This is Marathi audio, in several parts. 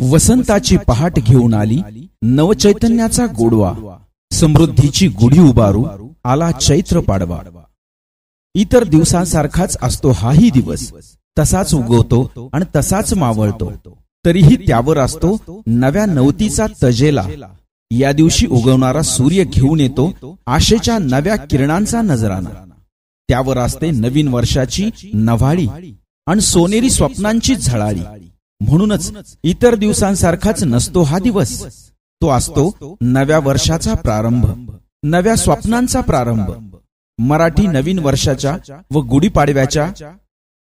वसंताची पहाट घेऊन आली नवचैतन्याचा गोडवा समृद्धीची गुढी उभारू आला चैत्र पाडवा. इतर दिवसांसारखाच असतो हाही दिवस. तसाच उगवतो आणि तसाच मावळतो. तरीही त्यावर असतो नव्या नवतीचा तजेला. या दिवशी उगवणारा सूर्य घेऊन येतो आशेच्या नव्या किरणांचा नजराना. त्यावर असते नवीन वर्षाची नव्हाळी आणि सोनेरी स्वप्नांची झळाळी. म्हणूनच इतर दिवसांसारखाच नसतो हा दिवस. तो असतो नव्या वर्षाचा प्रारंभ नव्या स्वप्नांचा प्रारंभ. मराठी नवीन वर्षाच्या व गुढीपाडव्याच्या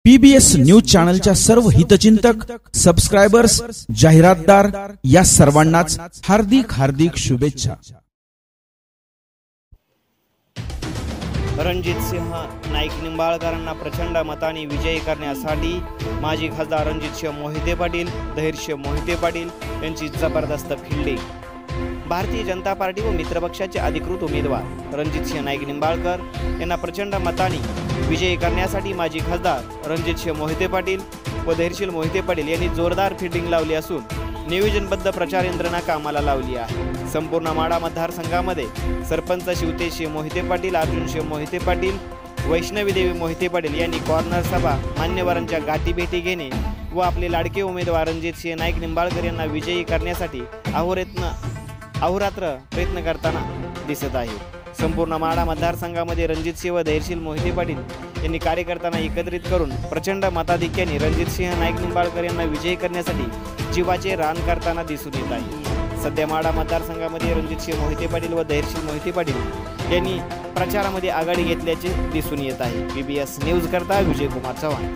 पीबीएस न्यूज चॅनलच्या सर्व हितचिंतक सबस्क्रायबर्स जाहिरातदार या सर्वांनाच हार्दिक हार्दिक शुभेच्छा. रणजित सिंह नाईक निंबाळकरांना प्रचंड मताने विजयी करण्यासाठी माजी खासदार रणजित सिंह मोहिते पाटील धैर्यसिंह मोहिते पाटील यांची जबरदस्त फिल्डिंग. भारतीय जनता पार्टी व मित्रपक्षाचे अधिकृत उमेदवार रणजितसिंह नाईक निंबाळकर यांना प्रचंड मताने विजयी करण्यासाठी माजी खासदार रणजितसिंह मोहिते पाटील व धैर्यशील मोहिते पाटील यांनी जोरदार फिल्डिंग लावली असून नियोजनबद्ध प्रचार यंत्रणा कामाला लावली आहे. संपूर्ण माडा मतदारसंघामध्ये सरपंच शिवतेशिव मोहिते पाटील अर्जुन शिव मोहिते पाटील वैष्णवी देवी मोहिते पाटील यांनी कॉर्नर सभा मान्यवरांच्या गाठीभेटी घेणे व आपले लाडके उमेदवार रणजित सिंह नाईक निंबाळकर यांना विजयी करण्यासाठी अहोरेत्न अहोरात्र प्रयत्न करताना दिसत आहे. संपूर्ण माडा मतदारसंघामध्ये रणजित सिंह व धैर्यशील मोहिते पाटील यांनी कार्यकर्त्यांना एकत्रित करून प्रचंड मताधिक्याने रणजित सिंह नाईक निंबाळकर यांना विजयी करण्यासाठी जीवाचे रान करताना दिसून येत आहे. सध्या माडा मतदारसंघामध्ये रणजित सिंह मोहिते पाटील व धैर्यशील मोहिते पाटील यांनी प्रचारामध्ये आघाडी घेतल्याचे दिसून येत आहे. बी न्यूज करता विजय कुमार चव्हाण.